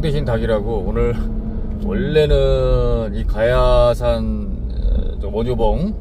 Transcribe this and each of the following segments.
똥 대신 닭이라고 오늘 원래는 이 가야산 원효봉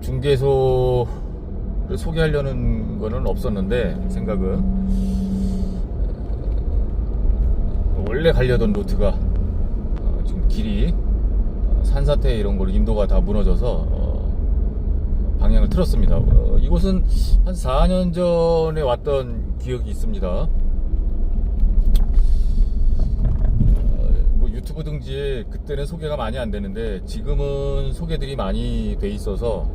중개소를 소개하려는 거는 없었는데 생각은 어, 원래 가려던 루트가 어, 지금 길이 어, 산사태 이런 걸로 인도가 다 무너져서 어, 방향을 틀었습니다. 어, 이곳은 한 4년 전에 왔던 기억이 있습니다. 어, 뭐 유튜브 등지에 그때는 소개가 많이 안 되는데 지금은 소개들이 많이 돼 있어서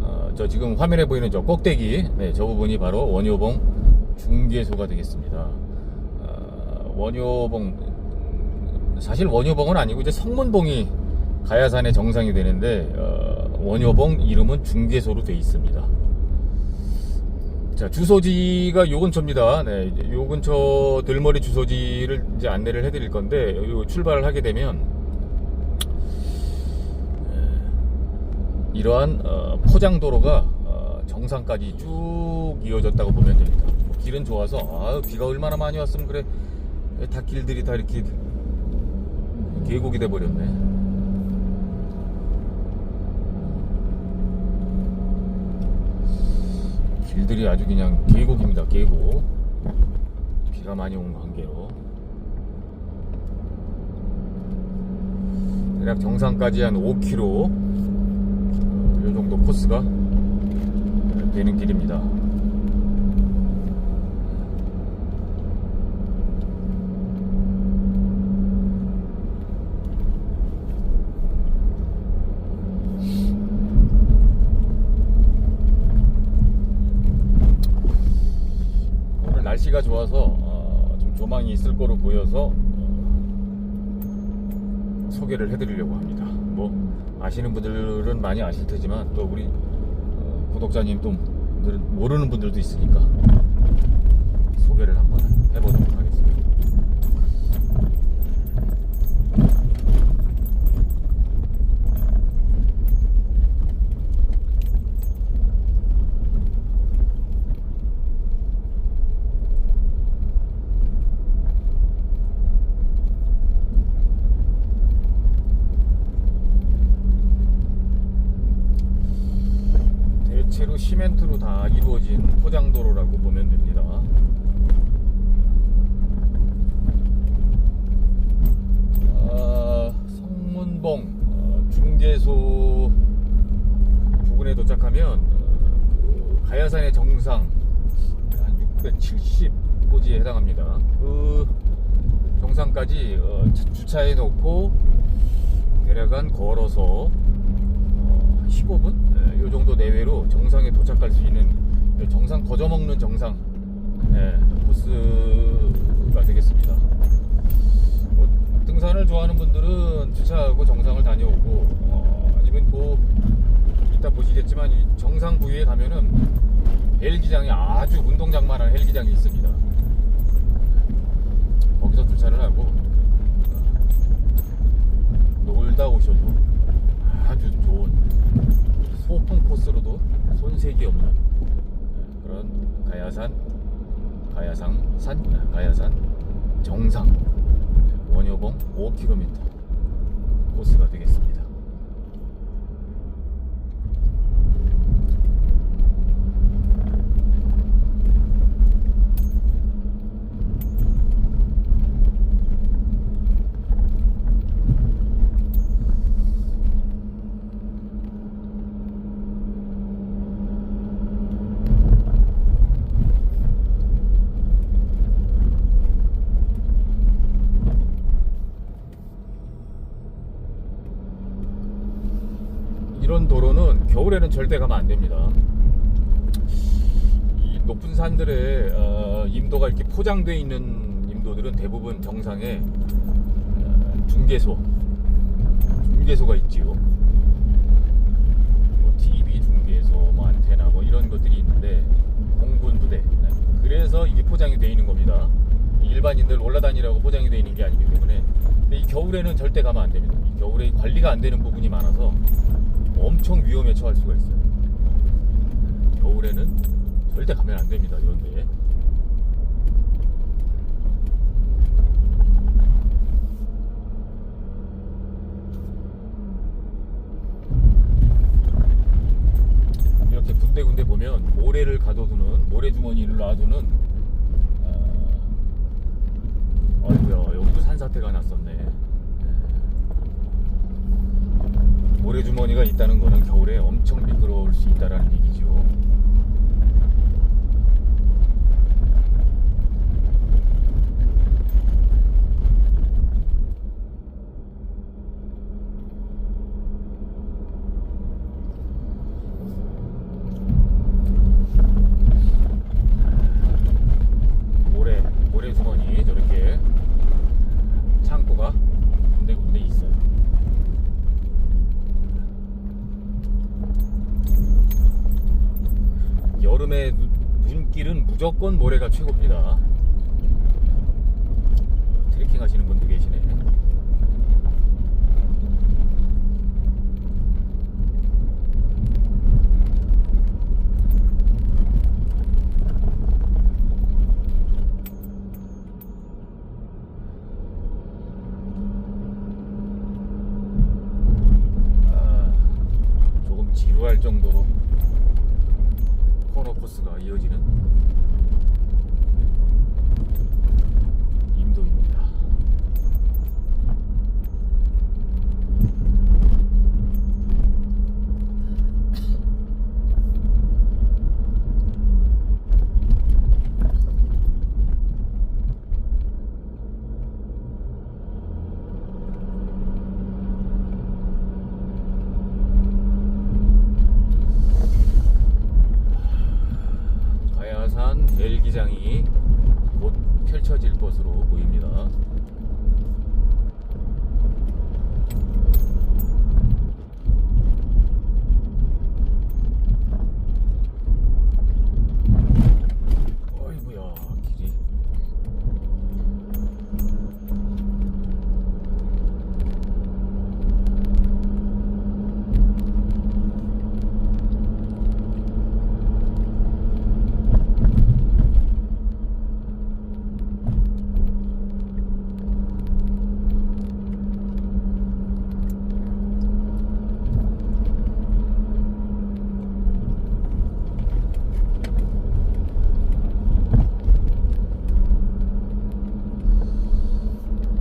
어, 저 지금 화면에 보이는 저 꼭대기 네, 저 부분이 바로 원효봉 중개소가 되겠습니다. 어, 원효봉 사실 원효봉은 아니고 이제 성문봉이 가야산의 정상이 되는데 어, 원효봉 이름은 중개소로 돼 있습니다. 자 주소지가 요 근처입니다. 네, 요 근처 들머리 주소지를 이제 안내를 해드릴 건데 요 출발을 하게 되면 에, 이러한 어, 포장도로가 어, 정상까지 쭉 이어졌다고 보면 됩니다. 뭐 길은 좋아서 아 비가 얼마나 많이 왔으면 그래 다 길들이 다 이렇게 계곡이 돼 버렸네. 길들이 아주 그냥 계곡입니다. 계곡. 비가 많이 온 관계로. 대략 정상까지 한 5km 어, 요 정도 코스가 되는 길입니다. 오늘 날씨가 좋아서 어, 좀 조망이 있을 거로 보여서 어, 소개를 해드리려고 합니다. 뭐 아시는 분들은 많이 아실 테지만 또 우리 어, 구독자님 또 모르는 분들도 있으니까 소개를 한번 해보도록 하겠습니다. 대체로 시멘트로 다 이루어진 포장도로라고 보면 됩니다. 아, 성문봉 어, 중개소 부근에 도착하면 어, 그 가야산의 정상 한 670고지에 해당합니다. 그 정상까지 어, 차- 주차해 놓고 대략 한 걸어서 어, 15분? 이 정도 내외로 정상에 도착할 수 있는 정상 거저 먹는 정상 예, 코스가 되겠습니다. 뭐, 등산을 좋아하는 분들은 주차하고 정상을 다녀오고 어, 아니면 뭐 이따 보시겠지만 이 정상 부위에 가면은 헬기장이 아주 운동장만한 헬기장이 있습니다. 거기서 주차를 하고 어, 놀다 오셔도 아주 좋은 소풍 코스로도 손색이 없는 예, 그런 가야산 가야상 산 아, 가야산 정상 원효봉 5km 코스가 되겠습니다. 이런 도로는 겨울에는 절대 가면 안 됩니다. 이 높은 산들의 어, 임도가 이렇게 포장되어 있는 임도들은 대부분 정상에 어, 중개소, 중개소가 있지요. 뭐 TV 중개소, 뭐 안테나 뭐 이런 것들이 있는데 공군 부대. 네. 그래서 이게 포장이 되어 있는 겁니다. 일반인들 올라다니라고 포장이 되어 있는 게 아니기 때문에. 근데 이 겨울에는 절대 가면 안 됩니다. 이 겨울에 관리가 안 되는 부분이 많아서 엄청 위험에 처할 수가 있어요. 겨울에는 절대 가면 안 됩니다. 이런 데에. 이렇게 군데군데 보면 모래를 가둬두는 모래주머니를 놔두는 엄청 미끄러울 수 있다라는 얘기죠. 모래 모래 주머니 저렇게 창고가 군데군데 있어요. 여름에 눈- 눈길은 무조건 모래가 최고입니다. 트레킹 하시는 분도 계시네. 아, 조금 지루할 정도로 코너 코스가 이어지는 임도입니다. 가야산 헬기장이 곧 펼쳐질 것으로 보입니다. 어이구야 길이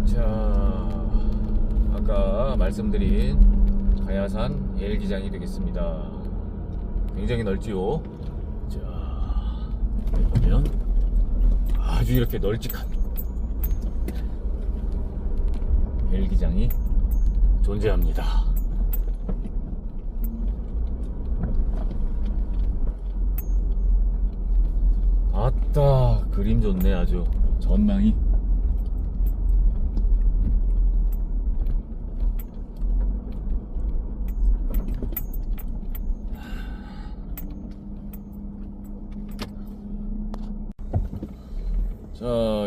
자, 아까 말씀드린 가야산 헬기장이 되겠습니다. 굉장히 넓지요. 자, 보면 아주 이렇게 널찍한 헬기장이 존재합니다. 아따, 그림 좋네, 아주. 전망이.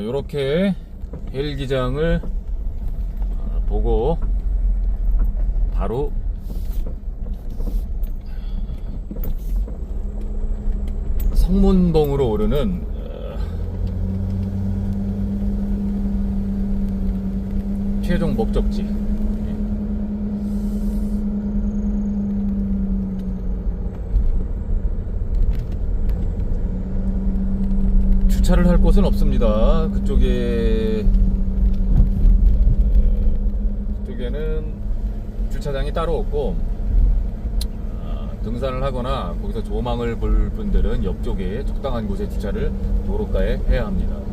자, 요렇게 헬기장을 어, 보고 바로 성문봉으로 오르는 어, 최종 목적지 주차를 할 곳은 없습니다. 그쪽에 그쪽에는 주차장이 따로 없고 아, 등산을 하거나 거기서 조망을 볼 분들은 옆쪽에 적당한 곳에 주차를 도로가에 해야 합니다.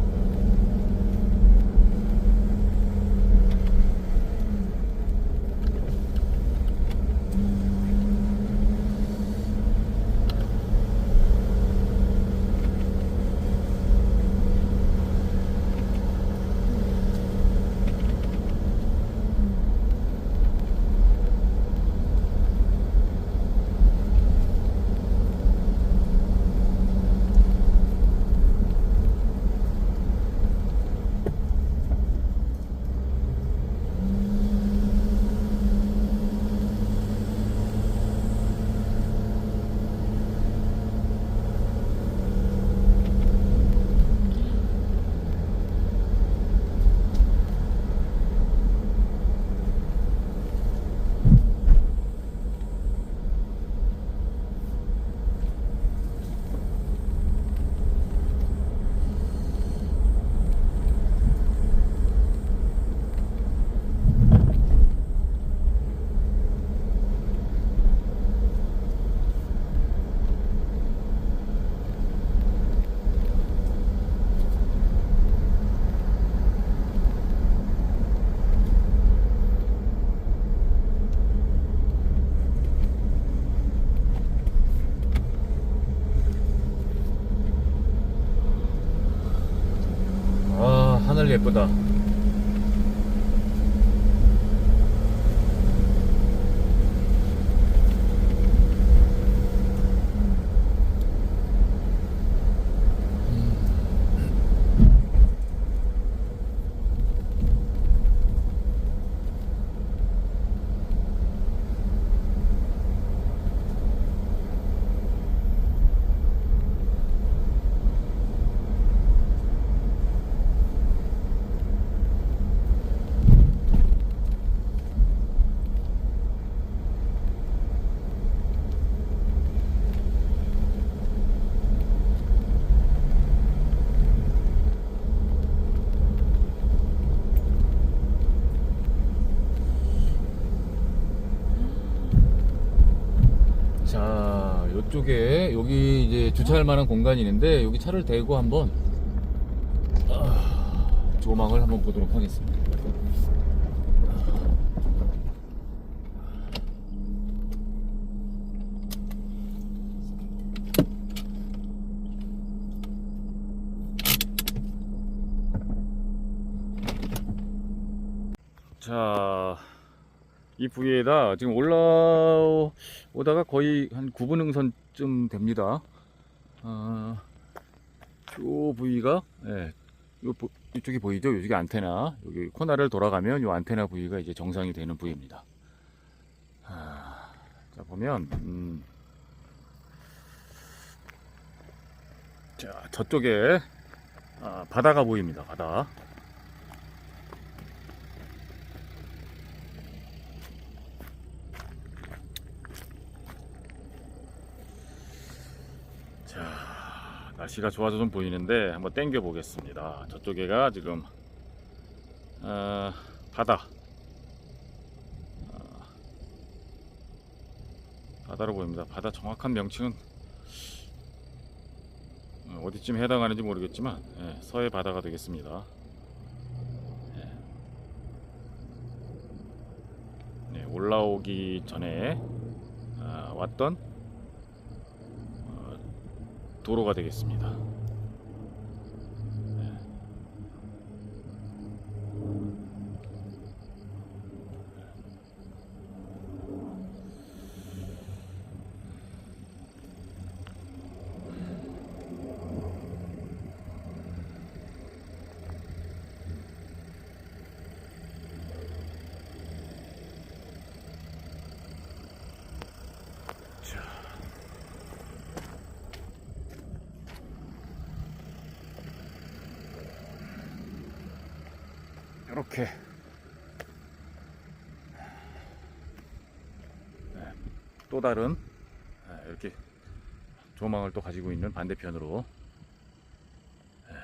하늘 예쁘다. 쪽에 여기 이제 주차할 만한 공간이 있는데 여기 차를 대고 한번 아, 조망을 한번 보도록 하겠습니다. 자, 이 부위에다 지금 올라오다가 거의 한 9분 응선쯤 됩니다. 아, 요 부위가, 예, 요, 부- 이쪽이 보이죠? 이쪽이 안테나. 여기 코너를 돌아가면 요 안테나 부위가 이제 정상이 되는 부위입니다. 아, 자, 보면, 음, 자, 저쪽에, 아, 바다가 보입니다. 바다. 자, 날씨가 좋아져 좀 보이는데 한번 땡겨 보겠습니다. 저쪽에가 지금 어, 바다. 어, 바다로 보입니다. 바다 정확한 명칭은 어, 어디쯤 해당하는지 모르겠지만 예, 서해 바다가 되겠습니다. 예. 네, 올라오기 전에 아, 왔던 어, 도로가 되겠습니다. 이렇게. 네, 또 다른 네, 이렇게 조망을 또 가지고 있는 반대편으로. 네.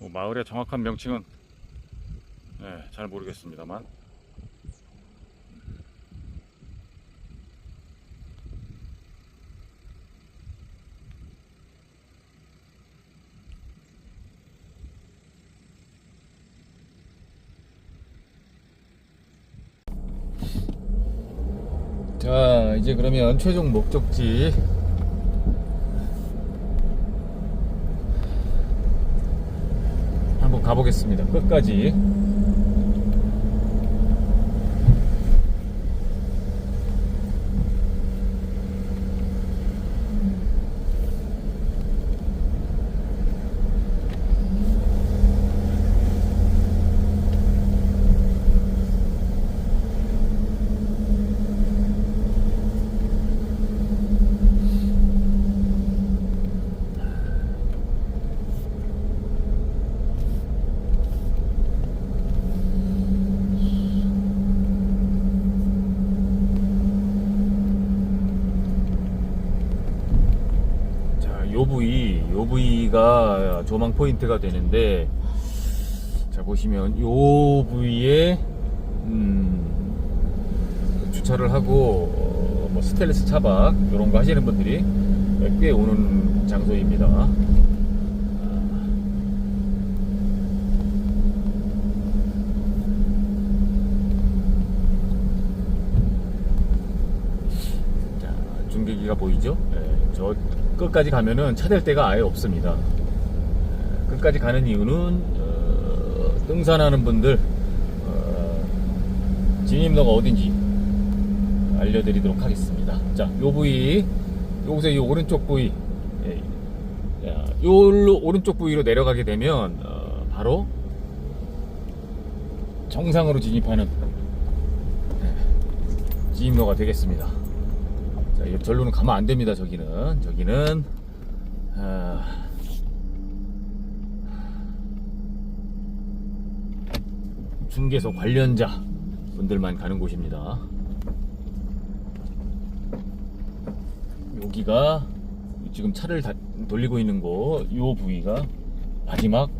뭐 마을의 정확한 명칭은 네, 잘 모르겠습니다만 자, 이제 그러면 최종 목적지 한번 가보겠습니다. 끝까지. 부위가 조망 포인트가 되는데 자 보시면 요 부위에 음, 주차를 하고 어, 뭐 스텔레스 차박 이런 거 하시는 분들이 꽤 오는 장소입니다. 자, 중계기가 보이죠? 네, 저 끝까지 가면은 차 댈 데가 아예 없습니다. 예, 끝까지 가는 이유는 어, 등산하는 분들 어, 진입로가 어딘지 알려드리도록 하겠습니다. 자, 요 부위, 요새 이 오른쪽 부위, 예, 야, 요 오른쪽 부위로 내려가게 되면 어, 바로 정상으로 진입하는 예, 진입로가 되겠습니다. 자, 이 절로는 가면 안 됩니다. 저기는 저기는 아, 중개소 관련자 분들만 가는 곳입니다. 여기가 지금 차를 다- 돌리고 있는 곳, 요 부위가 마지막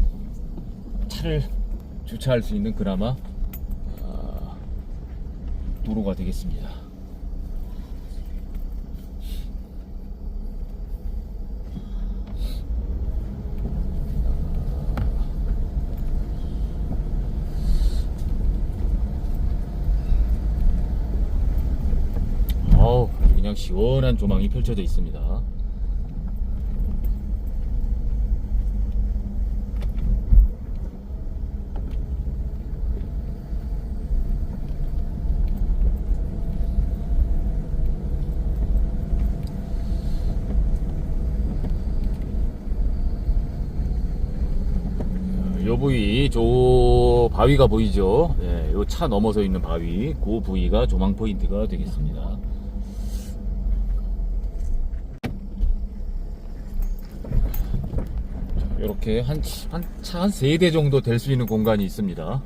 차를 주차할 수 있는 그나마 아, 도로가 되겠습니다. 어우, 그냥 시원한 조망이 펼쳐져 있습니다. 요 부위, 저 바위가 보이죠? 예, 요차 넘어서 있는 바위, 그 부위가 조망 포인트가 되겠습니다. 이렇게 한차 한 세 대 정도 될 수 있는 공간이 있습니다.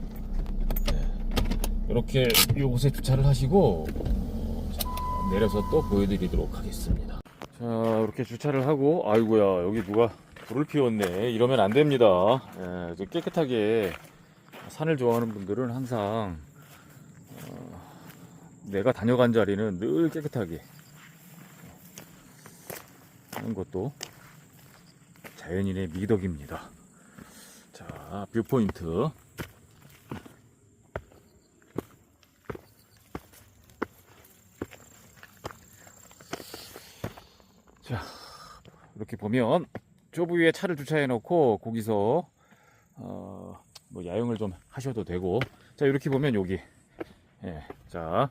이렇게 요곳에 주차를 하시고 어, 자, 내려서 또 보여드리도록 하겠습니다. 자 이렇게 주차를 하고 아이고야 여기 누가 불을 피웠네 이러면 안 됩니다. 예, 저 깨끗하게 산을 좋아하는 분들은 항상 어, 내가 다녀간 자리는 늘 깨끗하게 하는 것도 자연인의 미덕입니다. 자, 뷰포인트. 자, 이렇게 보면 저 부위에 차를 주차해 놓고 거기서 어, 뭐 야영을 좀 하셔도 되고 자, 이렇게 보면 여기 예, 자,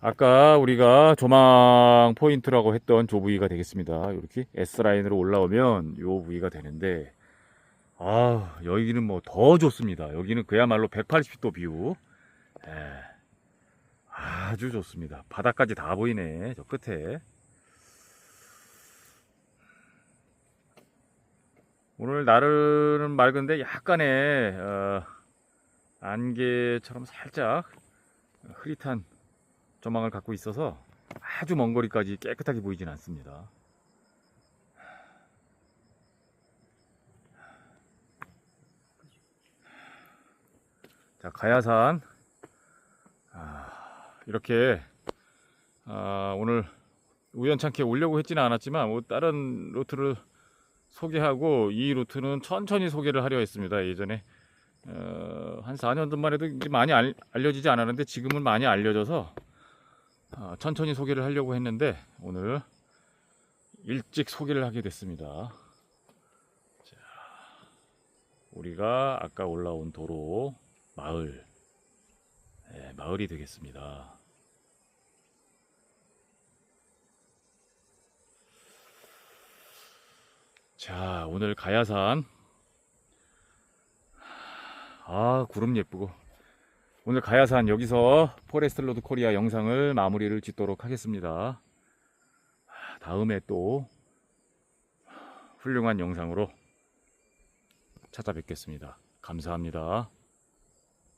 아까 우리가 조망 포인트라고 했던 저 부위가 되겠습니다. 이렇게 S라인으로 올라오면 요 부위가 되는데, 아, 여기는 뭐 더 좋습니다. 여기는 그야말로 180도 뷰. 예, 아주 좋습니다. 바다까지 다 보이네, 저 끝에. 오늘 날은 맑은데 약간의 어, 안개처럼 살짝 흐릿한 조망을 갖고 있어서 아주 먼 거리까지 깨끗하게 보이진 않습니다. 자, 가야산. 아, 이렇게, 아, 오늘 우연찮게 오려고 했지는 않았지만, 뭐 다른 루트를 소개하고, 이 루트는 천천히 소개를 하려 했습니다. 예전에. 어, 한 4년 전만 해도 많이 알, 알려지지 않았는데 지금은 많이 알려져서 어, 천천히 소개를 하려고 했는데 오늘 일찍 소개를 하게 됐습니다. 자, 우리가 아까 올라온 도로 마을 네, 마을이 되겠습니다. 자, 오늘 가야산 아 구름 예쁘고 오늘 가야산 여기서 포레스트 로드 코리아 영상을 마무리를 짓도록 하겠습니다. 아, 다음에 또 훌륭한 영상으로 찾아뵙겠습니다. 감사합니다